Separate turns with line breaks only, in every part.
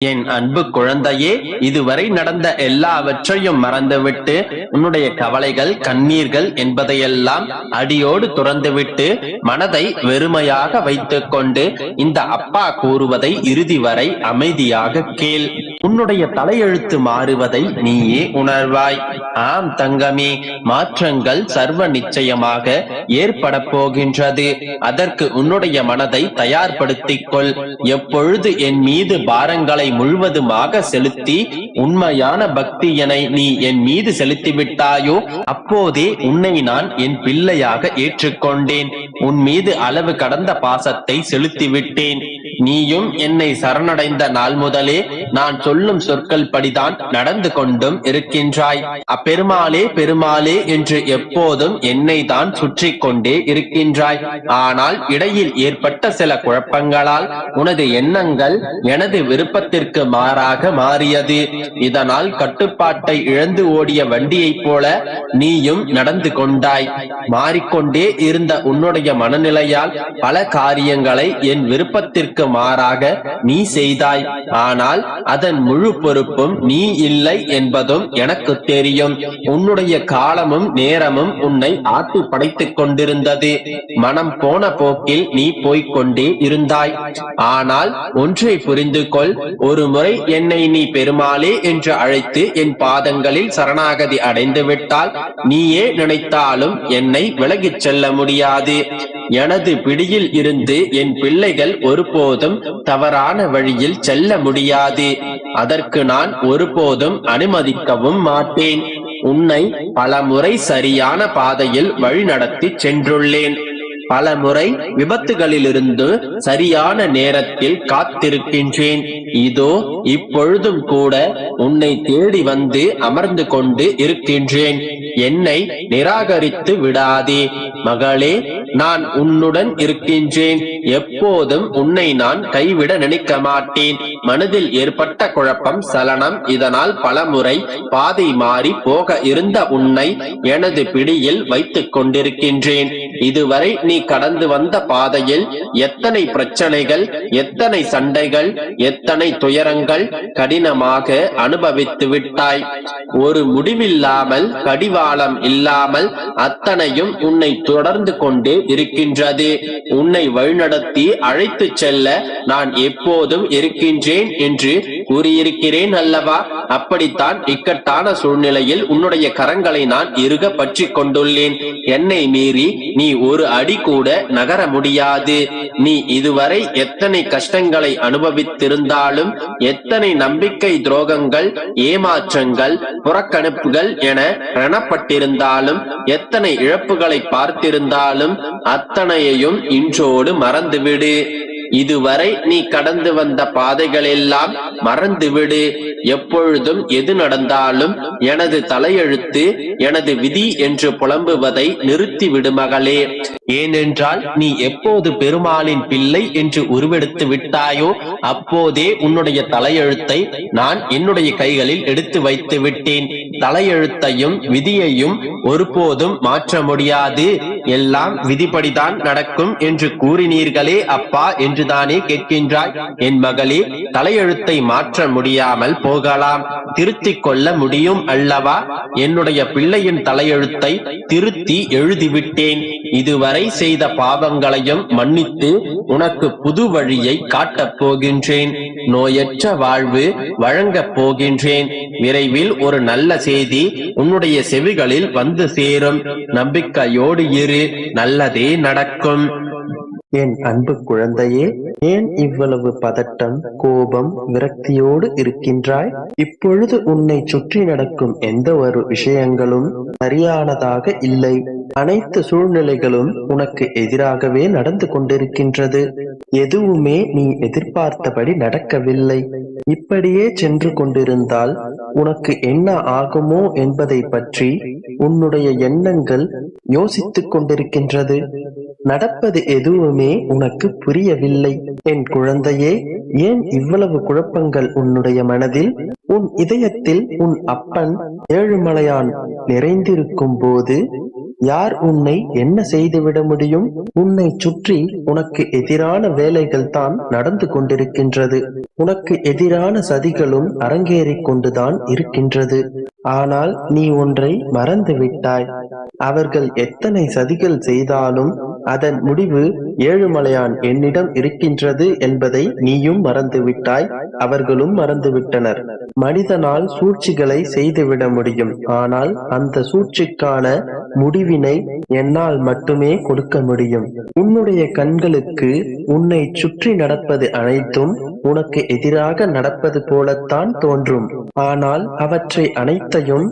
என் அன்பு குழந்தையே இதுவரை நடந்த எல்லாவற்றையும் மறந்துவிட்டு உன்னுடைய கவலைகள் கண்ணீர்கள் என்பதையெல்லாம் அடியோடு துறந்துவிட்டு மனதை வெறுமையாக வைத்துக் கொண்டு இந்த அப்பா கூறுவதை இறுதி வரை அமைதியாக கேள். உன்னுடைய தலையெழுத்து மாறுவதை நீயே உணர்வாய். ஆம் தங்கமே மாற்றங்கள் சர்வ நிச்சயமாக ஏற்பட போகின்றது அதற்கு உன்னுடைய மனதை தயார்படுத்திக் கொள் எப்பொழுது என் மீது பாரங்களை முழுவதுமாக செலுத்தி உண்மையான பக்தியனை நீ என் மீது செலுத்திவிட்டாயோ அப்போதே உன்னை நான் என் பிள்ளையாக ஏற்றுக்கொண்டேன். உன் மீது அளவு கடந்த பாசத்தை செலுத்திவிட்டேன். நீயும் என்னை சரணடைந்த நாள் முதலே நான் சொல்லும் சொற்கள் படிதான் நடந்து கொண்டும் இருக்கின்றாய். அப்பெருமாளே பெருமாளே என்று எப்போதும் என்னை தான் சுற்றி கொண்டே இருக்கின்றாய். ஆனால் இடையில் ஏற்பட்ட சில குழப்பங்களால் உனது எண்ணங்கள் எனது விருப்பத்திற்கு மாறாக மாறியது. இதனால் கட்டுப்பாட்டை இழந்து ஓடிய வண்டியைப் போல நீயும் நடந்து கொண்டாய். மாறிக்கொண்டே இருந்த உன்னுடைய மனநிலையால் பல காரியங்களை என் விருப்பத்திற்கு மாறாக நீ செய்தாய். ஆனால் அதன் முழு பொறுப்பும் நீ இல்லை என்பதும் எனக்கு தெரியும். உன்னுடைய காலமும் நேரமும் உன்னை ஆட்டி படைத்துக் கொண்டிருந்தது. மனம் போன போக்கில் நீ போய்க் கொண்டே இருந்தாய். ஆனால் ஒன்றை புரிந்து கொள். ஒரு முறை என்னை நீ பெருமாளே என்று அழைத்து என் பாதங்களில் சரணாகதி அடைந்து விட்டால் நீயே நினைத்தாலும் என்னை விலகிச் செல்ல முடியாது. எனது பிடியில் இருந்து என் பிள்ளைகள் ஒருபோதும் தவறான வழியில் செல்ல முடியாது. அதற்கு நான் ஒருபோதும் அனுமதிக்கவும் மாட்டேன். உன்னை பலமுறை சரியான பாதையில் வழிநடத்தி சென்றுள்ளேன். பல முறை விபத்துகளிலிருந்து சரியான நேரத்தில் காத்திருக்கின்றேன். இதோ இப்பொழுதும் கூட உன்னை தேடி வந்து அமர்ந்து கொண்டு இருக்கின்றேன். என்னை நிராகரித்து விடாதே. மகளே நான் உன்னுடன் இருக்கின்றேன். எப்போதும் உன்னை நான் கைவிட நினைக்க மாட்டேன். மனதில் ஏற்பட்ட குழப்பம் சலனம் இதனால் பலமுறை பாதை மாறி போக இருந்த உன்னை எனது பிடியில் வைத்துக் கொண்டிருக்கின்றேன். இதுவரை நீ கடந்து வந்த பாதையில் எத்தனை பிரச்சனைகள் எத்தனை சண்டைகள் எத்தனை துயரங்கள் கடினமாக அனுபவித்து விட்டாய். ஒரு முடிவில்லாமல் கடிவாளம் இல்லாமல் அத்தனையும் உன்னை தொடர்ந்து கொண்டு இருக்கின்றது. உன்னை வழிநடத்தி அழைத்துச் செல்ல நான் எப்போதும் இருக்கின்றேன் என்று கூறியிருக்கிறேன் அல்லவா? அப்படித்தான் இக்கட்டான சூழ்நிலையில் உன்னுடைய கரங்களை நான் இறுக பற்றி கொண்டுள்ளேன். என்னை மீறி நீ ஒரு அடி கூட நகர முடியாது. நீ இதுவரை எத்தனை கஷ்டங்களை அனுபவித்திருந்தாலும் எத்தனை நம்பிக்கை துரோகங்கள் ஏமாற்றங்கள் புறக்கணிப்புகள் என ரணப்பட்டிருந்தாலும் எத்தனை இழப்புகளை பார்த்திருந்தாலும் அத்தனையையும் இன்றோடு மறந்துவிடு. இதுவரை நீ கடந்து வந்த பாதைகளெல்லாம் மறந்துவிடு. எப்பொழுதும் எது நடந்தாலும் எனது தலையெழுத்து எனது விதி என்று புலம்புவதை நிறுத்திவிடு மகளே. ஏனென்றால் நீ எப்போது பெருமாளின் பிள்ளை என்று உருவெடுத்து விட்டாயோ அப்போதே உன்னுடைய தலையெழுத்தை நான் என்னுடைய கைகளில் எடுத்து வைத்து விட்டேன். தலையெழுத்தையும் விதியையும் ஒருபோதும் மாற்ற முடியாது. எல்லாம் விதிப்படிதான் நடக்கும் என்று கூறினீர்களே அப்பா என்றுதானே கேட்கின்றாய்? என் மகளே தலையெழுத்தை மாற்ற முடியாமல் போகலாம். திருத்திக் கொள்ள முடியும் அல்லவா? என்னுடைய பிள்ளையின் தலையெழுத்தை திருத்தி எழுதிவிட்டேன். இதுவரை செய்த பாவங்களையும் மன்னித்து உனக்கு புது வழியை காட்டப் போகின்றேன். நோயற்ற வாழ்வு வழங்கப் போகின்றேன். விரைவில் ஒரு நல்ல செய்தி உன்னுடைய செவிகளில் வந்து சேரும். நம்பிக்கையோடு இரு. நல்லதே நடக்கும்.
என் அன்பு குழந்தையே ஏன் இவ்வளவு பதட்டம் கோபம் விரக்தியோடு இருக்கின்றாய்? இப்பொழுது உன்னை சுற்றி நடக்கும் எந்த ஒரு விஷயங்களும் சரியானதாக இல்லை. அனைத்து சூழ்நிலைகளும் உனக்கு எதிராகவே நடந்து கொண்டிருக்கின்றது. எதுவுமே நீ எதிர்பார்த்தபடி நடக்கவில்லை. இப்படியே சென்று கொண்டிருந்தால் உனக்கு என்ன ஆகுமோ என்பதை பற்றி உன்னுடைய எண்ணங்கள் யோசித்துக் கொண்டிருக்கின்றது. நடப்பது எதுவுமே உனக்கு புரியவில்லை. என் குழந்தையே ஏன் இவ்வளவு குழப்பங்கள் உன்னுடைய மனதில்? உன் இதயத்தில் உன் அப்பன் ஏழுமலையான் நிறைந்திருக்கும் போது
யார் உன்னை என்ன செய்துவிட முடியும்? உன்னை சுற்றி உனக்கு எதிரான வேலைகள் தான் நடந்து கொண்டிருக்கின்றது. உனக்கு எதிரான சதிகளும் அரங்கேறிக் கொண்டுதான் இருக்கின்றது. ஆனால் நீ ஒன்றை மறந்து விட்டாய் அவர்கள் எத்தனை சதிகள் செய்தாலும் அதன் முடிவு ஏழுமலையான் என்னிடம் இருக்கின்றது என்பதை நீயும் மறந்து விட்டாய் அவர்களும் மறந்துவிட்டனர். மனிதனால் சூழ்ச்சிகளை செய்துவிட முடியும். ஆனால் அந்த சூழ்ச்சிக்கான முடிவினை என்னால் மட்டுமே கொடுக்க முடியும். உன்னுடைய கண்களுக்கு உன்னை சுற்றி நடப்பது அனைத்தும் உனக்கு எதிராக நடப்பது போலத்தான் தோன்றும். ஆனால் அவற்றை அனைத்தையும்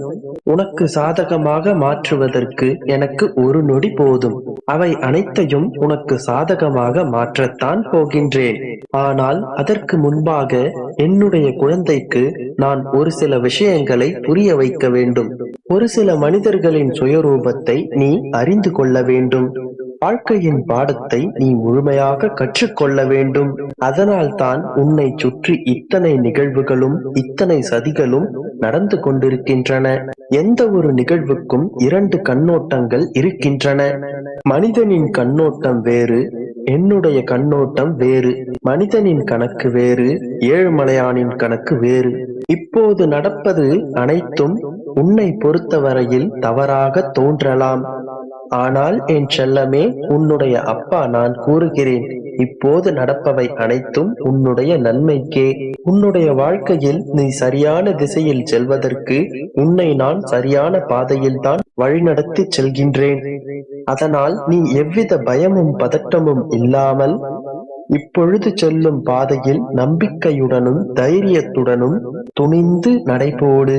உனக்கு சாதகமாக மாற்றுவதற்கு எனக்கு ஒரு நொடி போதும். அவை அனைத்தையும் உனக்கு சாதகமாக மாற்றத்தான் போகின்றேன். ஆனால் அதற்கு முன்பாக என்னுடைய குழந்தைக்கு நான் ஒரு சில விஷயங்களை புரிய வைக்க வேண்டும். ஒரு சில மனிதர்களின் சுயரூபத்தை நீ அறிந்து கொள்ள வேண்டும். வாழ்க்கையின் பாடத்தை நீ முழுமையாக கற்றுக்கொள்ள வேண்டும். அதனால் தான் உன்னை சுற்றி இத்தனை நிகழ்வுகளும் இத்தனை சதிகளும் நடந்து கொண்டிருக்கின்றன. எந்த ஒரு நிகழ்வுக்கும் இரண்டு கண்ணோட்டங்கள் இருக்கின்றன. மனிதனின் கண்ணோட்டம் வேறு என்னுடைய கண்ணோட்டம் வேறு மனிதனின் கணக்கு வேறு ஏழுமலையானின் கணக்கு வேறு. இப்போது நடப்பது அனைத்தும் உன்னை பொறுத்தவரையில் தவறாக தோன்றலாம். ஆனால் என் செல்லமே உன்னுடைய அப்பா நான் கூறுகிறேன். இப்போது நடப்பவை அனைத்தும் உன்னுடைய நன்மைக்கே. உன்னுடைய வாழ்க்கையில் நீ சரியான திசையில் செல்வதற்கு உன்னை நான் சரியான பாதையில் தான் வழிநடத்தி செல்கின்றேன். அதனால் நீ எவ்வித பயமும் பதட்டமும் இல்லாமல் இப்பொழுது செல்லும் பாதையில் நம்பிக்கையுடனும் தைரியத்துடனும் துணிந்து நடைபோடு.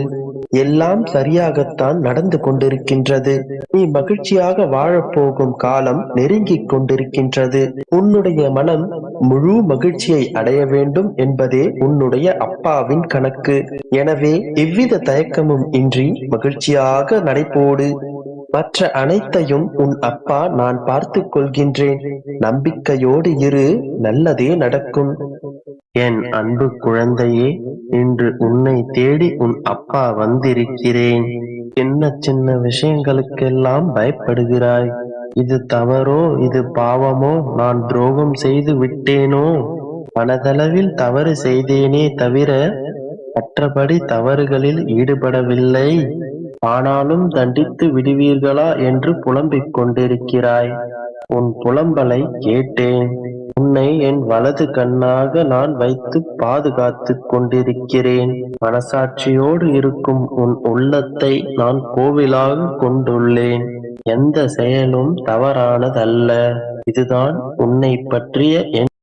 எல்லாம் சரியாகத்தான் நடந்து கொண்டிருக்கின்றது. நீ மகிழ்ச்சியாக வாழப்போகும் காலம் நெருங்கிக் கொண்டிருக்கின்றது. உன்னுடைய மனம் முழு மகிழ்ச்சியை அடைய வேண்டும் என்பதே உன்னுடைய அப்பாவின் கணக்கு. எனவே எவ்வித தயக்கமும் இன்றி மகிழ்ச்சியாக நடைபோடு. மற்ற அனைத்தையும் உன் அப்பா நான் பார்த்துக் கொள்கின்றேன். நம்பிக்கையோடு இரு நல்லதே நடக்கும். என் அன்பு குழந்தையே இன்று உன்னை தேடி உன் அப்பா வந்திருக்கிறேன். சின்ன சின்ன விஷயங்களுக்கெல்லாம் பயப்படுகிறாய்? இது தவறோ இது பாவமோ? நான் துரோகம் செய்து விட்டேனோ? மனதளவில் தவறு செய்தேனே தவிர மற்றபடி தவறுகளில் ஈடுபடவில்லை. ஆனாலும் தண்டித்து விடுவீர்களா என்று புலம்பிக் கொண்டிருக்கிறாய். உன் புலம்பலை கேட்டேன். உன்னை என் வலது கண்ணாக நான் வைத்து பாதுகாத்து கொண்டிருக்கிறேன். மனசாட்சியோடு இருக்கும் உன் உள்ளத்தை நான் கோவிலாக கொண்டுள்ளேன். எந்த செயலும் தவறானதல்ல. இதுதான் உன்னை பற்றிய என்